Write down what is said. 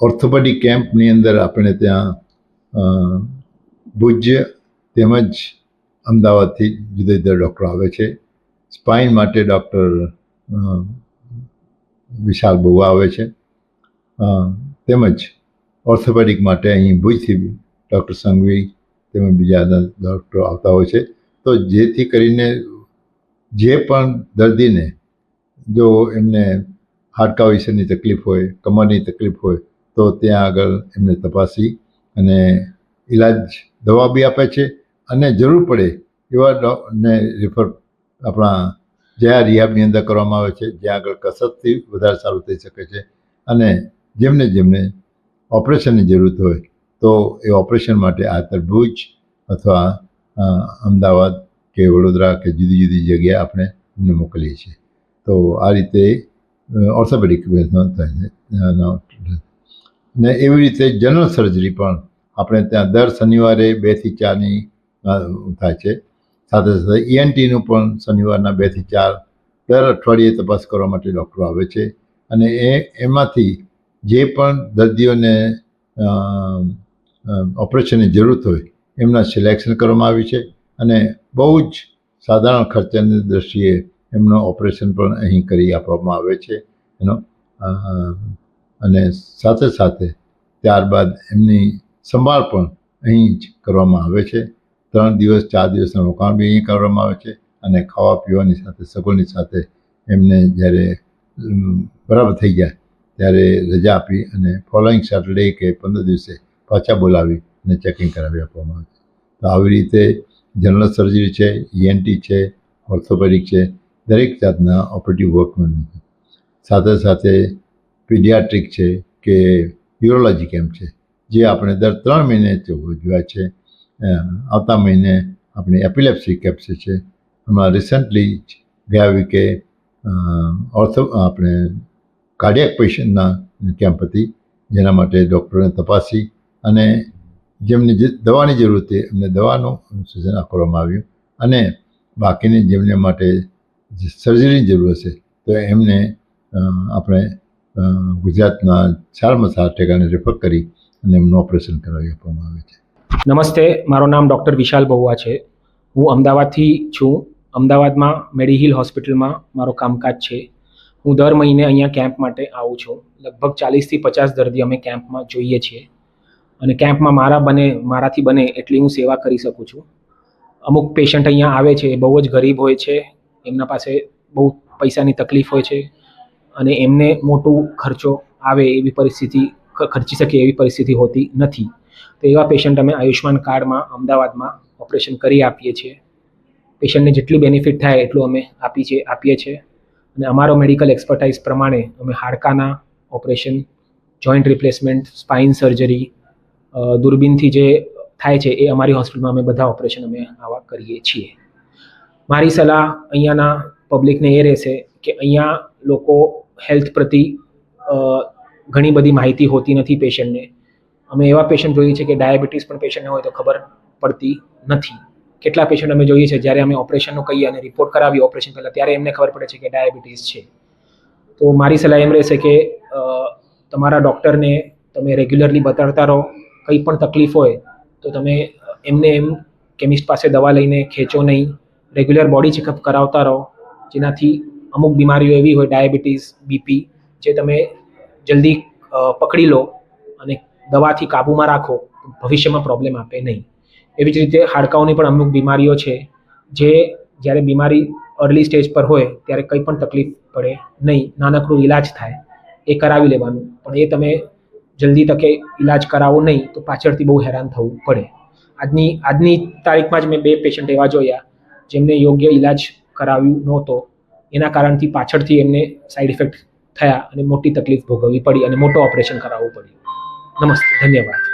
Orthopaedic કેમ્પની અંદર આપણે ત્યાં ભુજ્ય ભુજ તેમજ અમદાવાદથી જુદા જુદા ડૉક્ટરો આવે છે. સ્પાઇન માટે ડૉક્ટર વિશાલ બહુ આવે છે. તેમજ ઓર્થોપેડિક માટે અહીં ભુજથી ડૉક્ટર સંઘવી તેમજ બીજા ડૉક્ટરો આવતા હોય છે. તો જેથી કરીને જે પણ દર્દીને જો એમને હાડકા વિશેની તકલીફ હોય, કમરની તકલીફ હોય, તો ત્યાં આગળ એમને તપાસી અને ઈલાજ દવા બી આપે છે અને જરૂર પડે એવા ને રિફર આપણા જ્યાં રિહાબની અંદર કરવામાં આવે છે, જ્યાં આગળ કસરતથી વધારે સારું થઈ શકે છે અને જેમને જેમને ઓપરેશનની જરૂરત હોય, તો એ ઓપરેશન માટે આ તરભુજ અથવા અમદાવાદ કે વડોદરા કે જુદી જુદી જગ્યાએ આપણે એમને મોકલીએ છીએ. તો આ રીતે ઓર્થોપેડિક ને એવી રીતે જનરલ સર્જરી પણ આપણે ત્યાં દર શનિવારે બેથી ચારની થાય છે. સાથે સાથે ઈએનટીનું પણ શનિવારના બેથી ચાર દર અઠવાડિયે તપાસ કરવા માટે ડૉક્ટરો આવે છે. અને એ, એમાંથી જે પણ દર્દીઓને ઓપરેશનની જરૂરત હોય, એમના સિલેક્શન કરવામાં આવ્યું છે. અને બહુ જ સાધારણ ખર્ચાની દ્રષ્ટિએ એમનું ઓપરેશન પણ અહીં કરી આપવામાં આવે છે. એનો અને સાથે સાથે ત્યારબાદ એમની સંભાળ પણ અહીં જ કરવામાં આવે છે. ત્રણ દિવસ, ચાર દિવસનું રોકાણ બી અહીં કરવામાં આવે છે અને ખાવા પીવાની સાથે સગવડની સાથે એમને જ્યારે બરાબર થઈ જાય ત્યારે રજા આપી અને ફોલોઈંગ સેટરડે કે પંદર દિવસે પાછા બોલાવી અને ચેકિંગ કરાવી આપવામાં આવે છે. તો આવી રીતે જનરલ સર્જરી છે ઈએનટી છે ઓર્થોપેડિક છે, દરેક જાતના ઓપરેટિવ વર્કમેન સાથે સાથે પીડિયાટ્રિક છે કે યુરોલોજી કેમ્પ છે, જે આપણે દર ત્રણ મહિને જોયા છે. આવતા મહિને આપણે એપિલેપ્સી કેમ્પ છે. હમણાં રિસન્ટલી ગયા વીકે ઓર્થો આપણે કાર્ડિયક પેશન્ટના કેમ્પ હતી, જેના માટે ડૉક્ટરોને તપાસી અને જેમને જે દવાની જરૂર હતી એમને દવાનું સૂચન આપવામાં આવ્યું અને બાકીની જેમને માટે સર્જરીની જરૂર હશે, તો એમને આપણે ગુજરાતના ચારમાં સાત ઠેકાણે રેફર કરી અને એમનું ઓપરેશન કરાવી આપવામાં આવે છે. નમસ્તે, મારું નામ ડૉક્ટર વિશાલ બહુવા છે. હું અમદાવાદથી છું. અમદાવાદમાં મેડીહિલ હોસ્પિટલમાં મારો કામકાજ છે. હું દર મહિને અહીંયા કેમ્પ માટે આવું છું. લગભગ ચાલીસથી પચાસ દર્દી અમે કેમ્પમાં જોઈએ છીએ. અને કેમ્પમાં મારા બને, મારાથી બને એટલી હું સેવા કરી શકું છું. અમુક પેશન્ટ અહીંયા આવે છે એ બહુ જ ગરીબ હોય છે. એમના પાસે બહુ પૈસાની તકલીફ હોય છે. અને એમને મોટું ખર્ચો આવે એવી પરિસ્થિતિ ખર્ચી શકે એવી પરિસ્થિતિ હોતી નથી. તો એવા પેશન્ટ અમે આયુષ્યમાન કાર્ડમાં અમદાવાદમાં ઓપરેશન કરી આપીએ છીએ. પેશન્ટને જેટલી બેનિફિટ થાય એટલું અમે આપી છે, આપીએ છીએ. અને અમારો મેડિકલ એક્સપર્ટાઇઝ પ્રમાણે અમે હાડકાના operation joint replacement spine surgery દૂરબીનથી જે થાય છે એ અમારી હોસ્પિટલમાં અમે બધા ઓપરેશન અમે આવા કરીએ છીએ. મારી સલાહ અહીંયાના પબ્લિકને એ રહેશે કે અહીંયા લોકો હેલ્થ પ્રતિ ઘણી બધી માહિતી હોતી નથી પેશન્ટને. અમે એવા પેશન્ટ જોઈએ છે કે ડાયાબિટીસ પણ પેશન્ટને હોય તો ખબર પડતી નથી. કેટલા પેશન્ટ અમે જોઈએ છે, જ્યારે અમે ઓપરેશનનું કહીએ અને રિપોર્ટ કરાવીએ ઓપરેશન પહેલાં, ત્યારે એમને ખબર પડે છે કે ડાયાબિટીસ છે. તો મારી સલાહ એમ રહેશે કે તમારા ડૉક્ટરને તમે રેગ્યુલરલી બતાડતા રહો. કંઈ પણ તકલીફ હોય તો તમે એમને એમ કેમિસ્ટ પાસે દવા લઈને ખેંચો નહીં. રેગ્યુલર બોડી ચેકઅપ કરાવતા રહો. જેનાથી અમુક બીમારીઓ એવી હોય, ડાયાબિટીસ, બીપી, જે તમે જલ્દી પકડી લો અને દવાથી કાબૂમાં રાખો ભવિષ્યમાં પ્રોબ્લેમ આપે નહીં. એવી જ રીતે હાડકાઓની પણ અમુક બીમારીઓ છે, જે જ્યારે બીમારી અર્લી સ્ટેજ પર હોય, ત્યારે કંઈ પણ તકલીફ પડે નહીં, નાનકડું ઈલાજ થાય, એ કરાવી લેવાનું. પણ એ તમે જલ્દી તકે ઈલાજ કરાવો નહીં, તો પાછળથી બહુ હેરાન થવું પડે. આજની આજની તારીખમાં જ મેં બે પેશન્ટ એવા જોયા, જેમને યોગ્ય ઈલાજ કરાવ્યું નહોતો. એના કારણથી પાછળથી એમને સાઈડ ઇફેક્ટ થયા અને મોટી તકલીફ ભોગવવી પડી અને મોટો ઓપરેશન કરાવવું પડ્યું. નમસ્તે, ધન્યવાદ.